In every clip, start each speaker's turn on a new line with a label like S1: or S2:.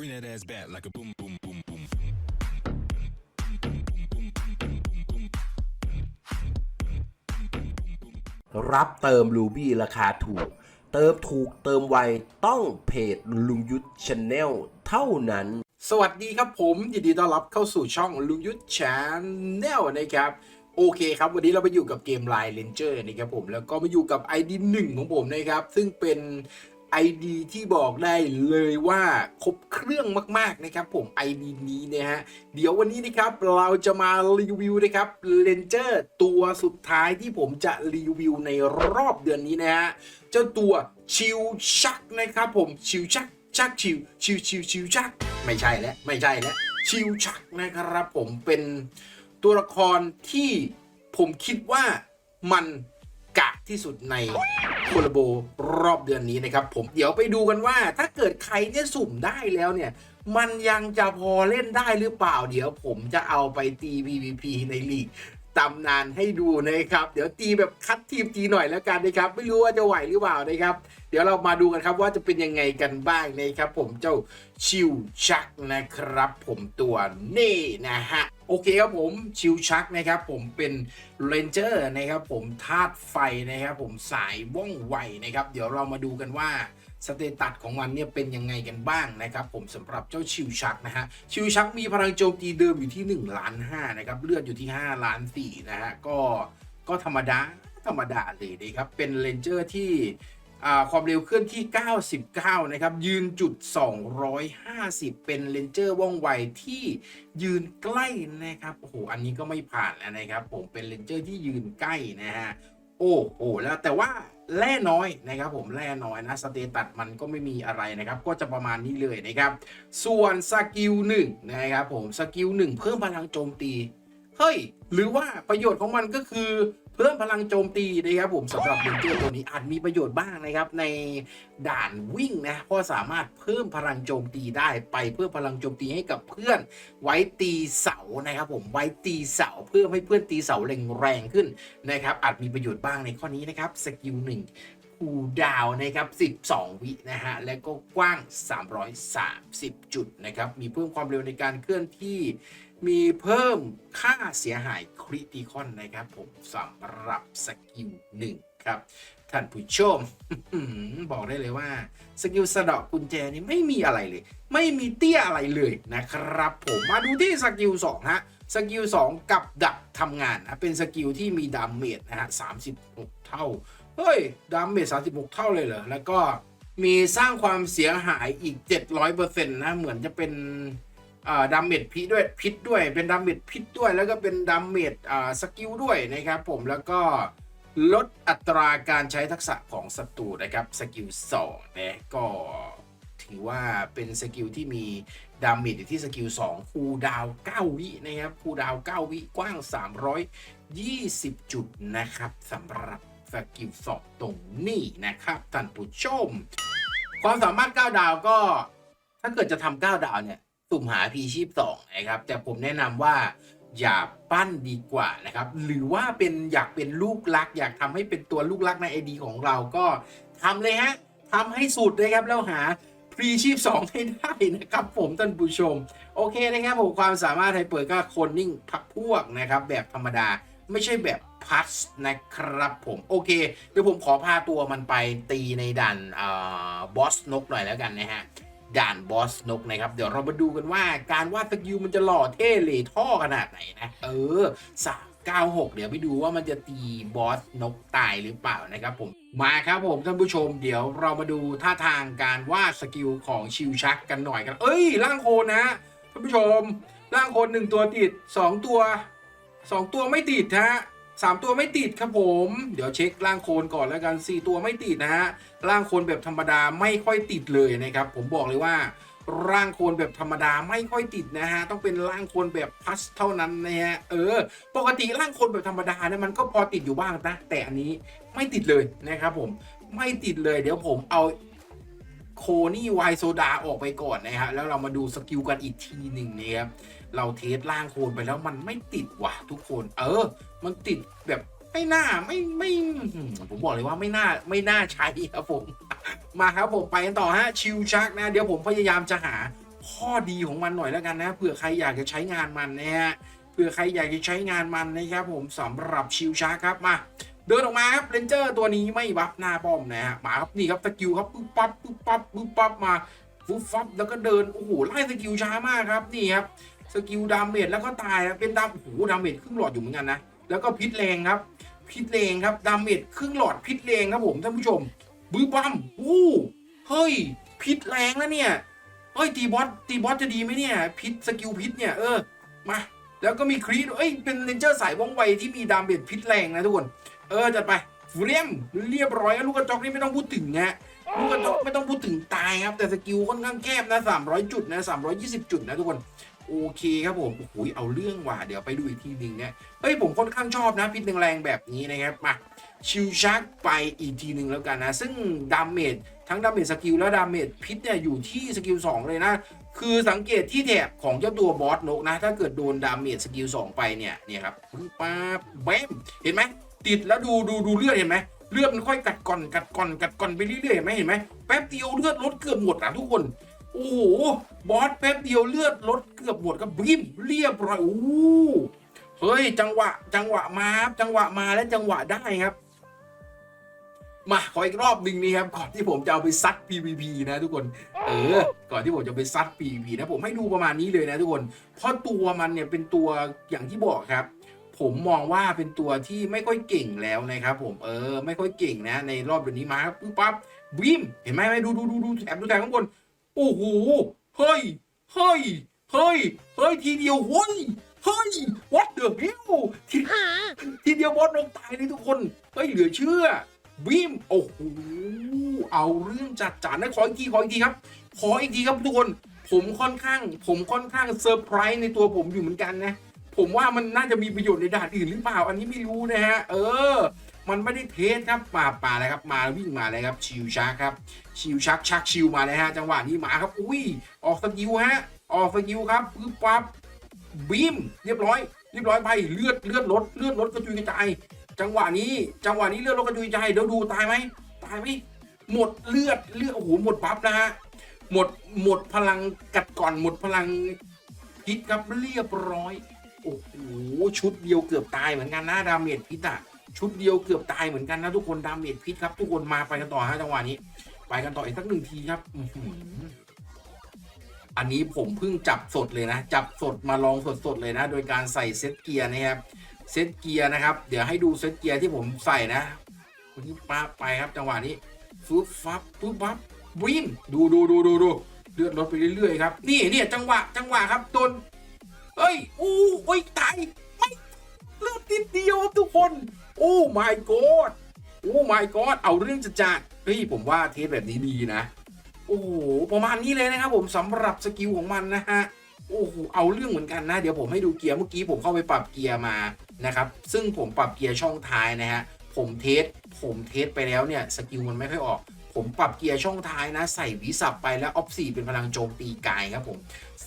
S1: Bring that ass back like a boom, boom, boom, boom.
S2: รับเติมรูบี้ราคาถูก เติมถูกเติมไวต้องเพจลุงยุทธชาแนลเท่านั้น
S3: สวัสดีครับผม ยินดีต้อนรับเข้าสู่ช่องลุงยุทธชาแนลนะครับ โอเคครับ วันนี้เราไปอยู่กับเกม Line Ranger นะครับผม แล้วก็มาอยู่กับ ID 1 ของผมนะครับ ซึ่งเป็น ID ที่บอกได้เลยว่าครบเครื่องมากๆนะครับผม ID นี้นะฮะเดี๋ยววันนี้นะครับเราจะมารีวิวนะครับ Ranger ตัวสุดท้ายที่ผมจะรีวิวในรอบเดือนนี้นะฮะเจ้าตัวชิวชักนะครับผมชิวชักชักชิวชิวชิวชิวชักไม่ใช่แล้วไม่ใช่แล้วชิวชักนะครับผมเป็นตัวละครที่ผมคิดว่ามันกะที่สุดใน โคลาโบรอบเดือนนี้นะครับผมเดี๋ยวไปดูกันว่าถ้าเกิดใครเนี่ยสุ่มได้แล้วเนี่ยมันยังจะพอเล่นได้หรือเปล่า เดี๋ยวผมจะเอาไปตี PVP ในลีก ตำนานให้ดูนะครับ เดี๋ยวตีแบบคัดทีมตีหน่อยแล้วกันนะครับ ไม่รู้ว่าจะไหวหรือเปล่านะครับ เดี๋ยวเรามาดูกันครับว่าจะเป็นยังไงกันบ้างนะครับ ผมเจ้าชิวชักนะครับ ผมตัวนี่นะฮะโอเคครับผมชิวชักนะครับผมเป็นเรนเจอร์นะครับผมธาตุไฟนะครับผมสายว่องไวนะครับ เดี๋ยวเรามาดูกันว่า สเตตัสของมันเนี่ยเป็นยังไงกันบ้างนะครับ ผมสำหรับเจ้าชิวชักนะฮะชิวชักมีพลังโจมตีเดิมอยู่ที่ 1 ล้าน5นะครับเลือดอยู่ที่ 5 ล้าน4นะฮะก็ก็ธรรมดาธรรมดาเลยนะครับเป็นเรนเจอร์ที่ความเร็วเคลื่อนที่ 99 นะครับ ยืนจุด 250 เป็นเลนเจอร์ว่องไวที่ยืนใกล้นะครับ โอ้โห อันนี้ก็ไม่ผ่านแล้วนะครับ ผมเป็นเลนเจอร์ที่ยืนใกล้นะฮะ โอ้โห แล้วแต่ว่า แร่น้อยนะครับผมแร่น้อยนะสเตตัสมันก็ไม่มีอะไรนะครับ ก็จะประมาณนี้เลยนะครับ ส่วนสกิลหนึ่งนะครับผมสกิลหนึ่งเพิ่มพลังโจมตีเฮ้ยหรือว่าประโยชน์ของมันก็คือ เพิ่มพลังโจมตีนะครับผมสำหรับเรนเจอร์ตัวนี้อาจมีประโยชน์บ้างนะครับในด่านวิ่งนะเพราะสามารถเพิ่มพลังโจมตีได้ไปเพิ่มพลังโจมตีให้กับเพื่อนไว้ตีเสานะครับผมไว้ตีเสาเพื่อให้เพื่อนตีเสาแรงแรงๆขึ้นนะครับอาจมีประโยชน์บ้างในข้อนี้นะครับสกิลหนึ่งคูดาวน์นะครับ 12 วินะฮะ และก็กว้าง 330 จุดนะครับ มีเพิ่มความเร็วในการเคลื่อนที่ มีเพิ่มค่าเสียหายคริติคอนนะครับผมสำหรับสกิลหนึ่งครับ ท่านผู้ชม บอกได้เลยว่า สกิลสะเดาะกุญแจนี่ไม่มีอะไรเลย ไม่มีเตี้ยอะไรเลยนะครับผมมาดูที่สกิล2ฮะสกิล2กับดักทำงานนะเป็นสกิลที่มีดาเมจนะฮะ36เท่าเฮ้ยดาเมจ36เท่าเลยเหรอแล้วก็มีสร้างความเสียหายอีก 700%นะ เหมือนจะเป็น ดาเมจพิษด้วยพิษด้วยเป็นดาเมจพิษด้วย แล้วก็เป็นดาเมจสกิลด้วยนะครับผมแล้วก็ลดอัตราการใช้ทักษะของศัตรูนะครับสกิล2นะก็ถือว่าเป็นสกิลที่มีดาเมจที่สกิล2คูดาว9วินะครับคูดาว9วิกว้าง 320 จุดนะครับสำหรับสกิล2ตรงนี้นะครับท่านผู้ชม ความสามารถ 9 ดาวก็ถ้าเกิดจะทำ9ดาวเนี่ย สุ่มหาพีชีพสองนะครับ แต่ผมแนะนำว่าอย่าปั้นดีกว่านะครับ หรือว่าเป็นอยากเป็นลูกรัก อยากทำให้เป็นตัวลูกรักในไอดีของเราก็ทำเลยฮะทำให้สุดเลยครับแล้วหาพรีชีพ2ให้ได้นะครับ ผมท่านผู้ชม โอเคนะครับผมความสามารถไฮเปิดก็คนนิ่งพักพวกนะครับ แบบธรรมดาไม่ใช่แบบพัสนะครับผมโอเค เดี๋ยวผมขอพาตัวมันไปตีในด่านบอสนกหน่อยแล้วกันนะฮะ ด่านบอสนกนะครับ เดี๋ยวเรามาดูกันว่าการวาดสกิลมันจะหล่อเท่เหลท่อขนาดไหนนะ เออสามเก้าหกเดี๋ยวไปดูว่ามันจะตีบอสนกตายหรือเปล่านะครับผมมาครับผมท่านผู้ชมเดี๋ยวเรามาดูท่าทางการวาดสกิลของชิวชักกันหน่อยกันเอ้ยร่างโคนนะท่านผู้ชมร่างโคนหนึ่งตัวติดสองตัวสองตัวไม่ติดฮะ สามตัวไม่ติดครับผม เดี๋ยวเช็คร่างโคนก่อนแล้วกันสี่ตัวไม่ติดนะฮะร่างโคนแบบธรรมดาไม่ค่อยติดเลยนะครับ ผมบอกเลยว่าร่างโคนแบบธรรมดาไม่ค่อยติดนะฮะ ต้องเป็นร่างโคนแบบพัสเท่านั้นนะฮะ เออ ปกติร่างโคนแบบธรรมดาเนี่ยมันก็พอติดอยู่บ้างนะ แต่อันนี้ไม่ติดเลยนะครับผม ไม่ติดเลย เดี๋ยวผมเอา โคนี่ไวโซดาออกไปก่อนนะฮะแล้วเรามาดูสกิลกันอีกทีหนึ่งนะครับ เราเทสร่างโคนไปแล้วมันไม่ติดว่ะทุกคน เออ มันติดแบบไม่น่าไม่ไม่ผมบอกเลยว่าไม่น่าไม่น่าใช้ครับผม มาครับผมไปกันต่อฮะชิวชักนะ เดี๋ยวผมพยายามจะหาข้อดีของมันหน่อยแล้วกันนะเผื่อใครอยากจะใช้งานมันนะฮะเผื่อใครอยากจะใช้งานมันนะครับผมสำหรับชิวชาร์คครับมา เดินออกมาครับเรนเจอร์ตัวนี้ไม่บัฟหน้าป้อมนะฮะมาครับนี่ครับสกิลครับปุ๊บปั๊บปุ๊บปั๊บปุ๊บปั๊บมาฟุบฟับแล้วก็เดินโอ้โหไล่สกิลช้ามากครับนี่ครับสกิลดาเมจแล้วก็ตายครับเป็นดาโอ้โหดาเมจครึ่งหลอดอยู่เหมือนกันนะแล้วก็พิษแรงครับ พิษแรงครับดาเมจครึ่งหลอดพิษแรงครับผมท่านผู้ชมบื้อบัมอู้เฮ้ย พิษแรงนะเนี่ยเฮ้ยตีบอสตีบอสจะดีไหมเนี่ย พิษสกิลพิษเนี่ยเออมาแล้วก็มีครีดเอ้ยเป็นเรนเจอร์สายว่องไวที่มีดาเมจพิษแรงนะทุกคน เออจัดไปเฟรมเรียบร้อยลูกกระจอกนี่ไม่ต้องพูดถึงนะลูกกระจอกไม่ต้องพูดถึงตายครับ แต่สกิลค่อนข้างแคบนะ 300 จุดนะ320 จุดนะทุกคนโอเคครับผมโอ้โหเอาเรื่องว่ะเดี๋ยวไปดูอีกทีหนึ่งนะเฮ้ยผมค่อนข้างชอบนะพิษแรงๆแบบนี้นะครับมาชิวชักไปอีกทีหนึ่งแล้วกันนะ ซึ่งดาเมจทั้งดาเมจสกิลและดาเมจพิษเนี่ยอยู่ที่สกิล2เลยนะคือสังเกตที่แถบของเจ้าตัวบอสนกนะ ถ้าเกิดโดนดาเมจสกิล2ไปเนี่ยเนี่ยครับปั๊บแบมเห็นไหม ติดแล้วดูดูดูเลือดเห็นไหมเลือดมันค่อยกัดก่อนกัดก่อนกัดก่อนไปเรื่อยๆเห็นไหมเห็นไหมแป๊บเดียวเลือดลดเกือบหมดอะทุกคนโอ้โหบอสแป๊บเดียวเลือดลดเกือบหมดก็บริมเรียบร้อยโอ้เฮ้ยจังหวะ จังหวะมาครับจังหวะมาและจังหวะได้ครับ มาขออีกรอบหนึ่งนี่ครับก่อนที่ผมจะเอาไปซัด PVP นะทุกคนเออก่อนที่ผมจะไปซัด PVP นะผมให้ดูประมาณนี้เลยนะทุกคนเพราะตัวมันเนี่ยเป็นตัวอย่างที่บอกครับ ผมมองว่าเป็นตัวที่ไม่ค่อยเก่งแล้วนะครับ ผมเออไม่ค่อยเก่งนะ ในรอบเดือนนี้มาครับปุ๊บปั๊บบิมเห็นไหมไหมดูดูดูดูแถบดูแถบข้างบนโอ้โหเฮ้ยเฮ้ยเฮ้ยเฮ้ยทีเดียวเฮ้ยเฮ้ย what the hell ทีทีเดียวบอสลงตายเลยทุกคนเฮ้ยเหลือเชื่อบิมโอ้โหเอาเรื่องจัดจานนะขออีกทีขออีกทีครับ ขออีกทีครับทุกคน ผมค่อนข้าง ผมค่อนข้างเซอร์ไพรส์ในตัวผมอยู่เหมือนกันนะ ผมว่ามันน่าจะมีประโยชน์ในด่านอื่นหรือเปล่า อันนี้ไม่รู้นะฮะ เออ มันไม่ได้เทสครับป่าป่าเลยครับ มาวิ่งมาเลยครับ ชิวชักครับ ชิวชักชักชิวมาเลยฮะ จังหวะนี้มาครับ อุ้ย ออกสกิลฮะ ออกสกิลครับปึ๊บปั๊บบีม เรียบร้อย เรียบร้อยไป เลือดเลือดลดเลือดลดกระจุยกระจาย จังหวะนี้ จังหวะนี้เลือดลดกระจุยกระจาย เดี๋ยวดูตายไหม ตายไหมหมดเลือดเลือดโอ้โหหมดปั๊บนะฮะ หมดหมดพลังกัดก่อนหมดพลังพิษครับเรียบร้อย โอ้โหชุดเดียวเกือบตายเหมือนกันนะดาเมจพิษอะชุดเดียวเกือบตายเหมือนกันนะทุกคนดาเมจพิษครับ ทุกคนมาไปกันต่อฮะจังหวะนี้ ไปกันต่ออีกสักหนึ่งทีครับอื้อหืออันนี้ผมเพิ่งจับสดเลยนะ จับสดมาลองสดๆเลยนะ โดยการใส่เซตเกียร์นะครับเซตเกียร์นะครับ เดี๋ยวให้ดูเซตเกียร์ที่ผมใส่นะวันนี้ป้าไปครับจังหวะนี้ฟึบฟับฟึบฟับวิมดูดูดูดูดูเลือดลดไปเรื่อยๆครับ นี่เนี่ยจังหวะจังหวะครับโดน เอ้ยอู้โอ้ยตายไม่เลือดติดเดียวทุกคนโอ้ my god โอ้ my god เอาเรื่องจะจัดเฮ้ยผมว่าเทสแบบนี้ดีนะ โอ้โหประมาณนี้เลยนะครับผมสำหรับสกิลของมันนะฮะโอ้โหเอาเรื่องเหมือนกันนะ เดี๋ยวผมให้ดูเกียร์เมื่อกี้ผมเข้าไปปรับเกียร์มานะครับ ซึ่งผมปรับเกียร์ช่องท้ายนะฮะผมเทสผมเทสไปแล้วเนี่ยสกิลมันไม่ค่อยออก ผมปรับเกียร์ช่องท้ายนะ ใส่วิสับไปแล้วออฟสี่เป็นพลังโจมตีกายครับผม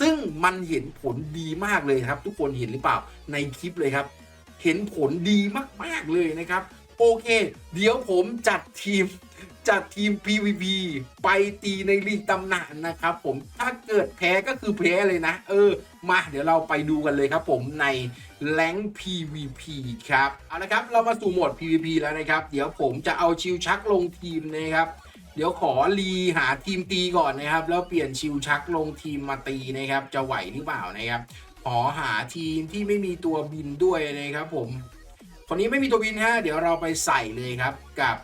S3: ซึ่งมันเห็นผลดีมากเลยครับ ทุกคนเห็นหรือเปล่าในคลิปเลยครับ เห็นผลดีมากๆเลยนะครับ โอเค เดี๋ยวผมจัดทีมจัดทีม PVP ไปตีในลีกตำนานนะครับผมถ้าเกิดแพ้ก็คือแพ้เลยนะ เออ มาเดี๋ยวเราไปดูกันเลยครับผมในแรง PVP ครับ เอาละครับ เรามาสู่โหมด PVP แล้วนะครับ เดี๋ยวผมจะเอาชิวชักลงทีมนะครับ เดี๋ยวขอรีหาทีมตีก่อนนะครับ แล้วเปลี่ยนชิวชักลงทีมมาตีนะครับ จะไหวหรือเปล่านะครับขอหาทีมที่ไม่มีตัวบินด้วยนะครับ ผมคนนี้ไม่มีตัวบินฮะเดี๋ยวเราไปใส่เลยครับกับ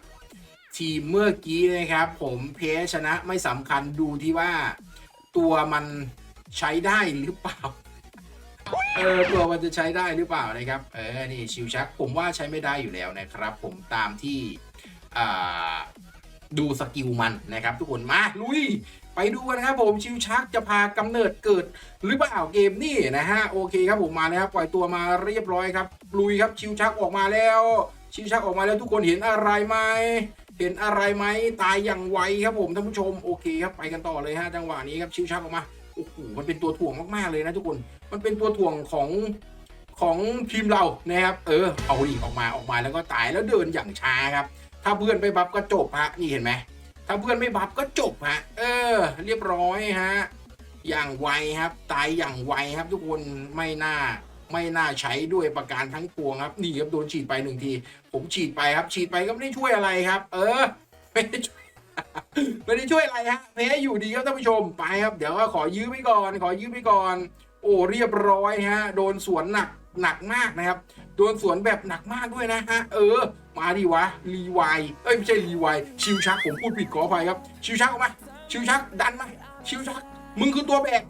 S3: ทีมเมื่อกี้นะครับ ผมแพ้ชนะไม่สำคัญดูที่ว่า ตัวมันใช้ได้หรือเปล่าเออตัวมันจะใช้ได้หรือเปล่านะครับเออนี่ชิวชัก ผมว่าใช้ไม่ได้อยู่แล้วนะครับ ผมตามที่อ่า ดูสกิลมันนะครับ ทุกคนมาลุย ไปดูกันครับผมชิวชักจะพากำเนิดเกิดหรือเปล่าเกมนี่นะฮะโอเคครับผมมาแล้วครับปล่อยตัวมาเรียบร้อยครับ ลุยครับชิวชักออกมาแล้ว ชิวชักออกมาแล้วทุกคนเห็นอะไรไหมเห็นอะไรไหมตายอย่างไวครับผมท่านผู้ชมโอเคครับไปกันต่อเลยฮะจังหวะนี้ครับชิวชักออกมาโอ้โหมันเป็นตัวถ่วงมากๆเลยนะทุกคนมันเป็นตัวถ่วงของของทีมเรานะครับ เออเอาดิออกมาออกมาแล้วก็ตายแล้วเดินอย่างช้าครับ ถ้าเพื่อนไปบัฟก็จบฮะนี่เห็นไหมถ้าเพื่อนไม่บัฟก็จบฮะเออ เรียบร้อยฮะอย่างไวครับตายอย่างไวครับทุกคนไม่น่าไม่น่าใช้ด้วยประการทั้งปวงครับนี่ครับโดนฉีดไปหนึ่งที ผมฉีดไปครับฉีดไปก็ไม่ได้ช่วยอะไรครับ เออไม่ได้ช่วยไม่ได้ช่วยอะไรฮะแพ้อยู่ดีครับท่านผู้ชมไปครับ เดี๋ยวก็ขอยื้อไปก่อน ขอยื้อไปก่อน โอ้เรียบร้อยฮะ โดนสวนหนัก หนักมากนะครับโดนสวนแบบหนักมากด้วยนะฮะเออ มาดิวะรีไวายเอ้ยไม่ใช่รีไวายชิวชักผมพูดผิดขออภัยครับ ชิวชักออกมา ชิวชักดันมา ชิวชัก มึงคือตัวแบก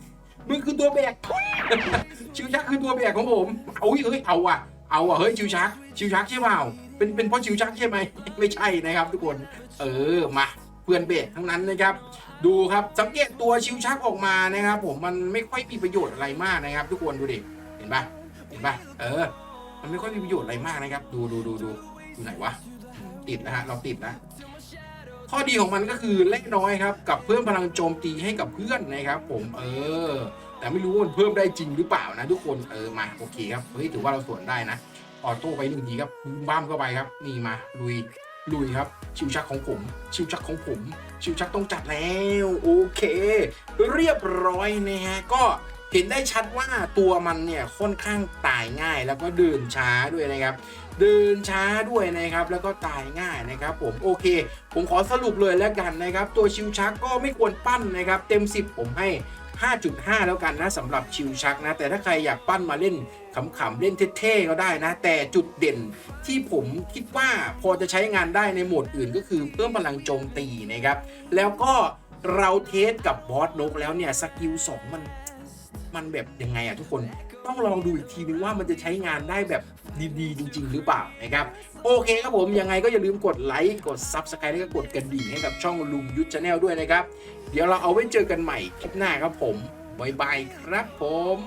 S3: มึงคือตัวแบกชิวชักคือตัวแบกของผมเอาเฮ้ยเอาอะเอาอะเฮ้ยชิวชัก ชิวชักใช่เปล่าเป็นเป็นเพราะชิวชักใช่ไหมไม่ใช่นะครับทุกคน เออมาเพื่อนเบรกทั้งนั้นนะครับ ดูครับสังเกตตัวชิวชักออกมานะครับ ผมมันไม่ค่อยมีประโยชน์อะไรมากนะครับ ทุกคนดูดิเห็นปะ ห็นปะเออ มันไม่ค่อยมีประโยชน์อะไรมากนะครับ ดูดูดูดูอยู่ไหนวะติดนะฮะเราติดนะ ข้อดีของมันก็คือเล็กน้อยครับ กับเพิ่มพลังโจมตีให้กับเพื่อนนะครับ ผมเออ แต่ไม่รู้ว่ามันเพิ่มได้จริงหรือเปล่านะ ทุกคนเออมาโอเคครับเฮ้ยถือว่าเราสวนได้นะออโต้ไปหนึ่งทีครับบ้ามเข้าไปครับนี่มาลุยลุยครับชิวชักของผม ชิวชักของผม ชิวชักต้องจัดแล้ว โอเค เรียบร้อยนะฮะก็ เห็นได้ชัดว่าตัวมันเนี่ยค่อนข้างตายง่าย แล้วก็เดินช้าด้วยนะครับ เดินช้าด้วยนะครับ แล้วก็ตายง่ายนะครับ ผมโอเค ผมขอสรุปเลยแล้วกันนะครับ ตัวชิวชักก็ไม่ควรปั้นนะครับ เต็ม 10 ผมให้ 5.5 แล้วกันนะสำหรับชิวชักนะ แต่ถ้าใครอยากปั้นมาเล่นขำๆเล่นเท่ๆก็ได้นะ แต่จุดเด่นที่ผมคิดว่าพอจะใช้งานได้ในโหมดอื่น ก็คือเพิ่มพลังโจมตีนะครับ แล้วก็เราเทสกับบอสนกแล้วเนี่ยสกิล2มัน มันแบบยังไงอะทุกคนต้องลองดูอีกทีนึงว่ามันจะใช้งานได้แบบดีๆ จริง ๆ หรือเปล่านะครับ โอเคครับผมยังไงก็อย่าลืมกดไลค์กด Subscribe แล้วก็กดกระดิ่งให้กับช่องลุงยุทธชาแนลด้วยนะครับ เดี๋ยวเราเอาไว้เจอกันใหม่คลิปหน้าครับผมบ๊ายบายครับผม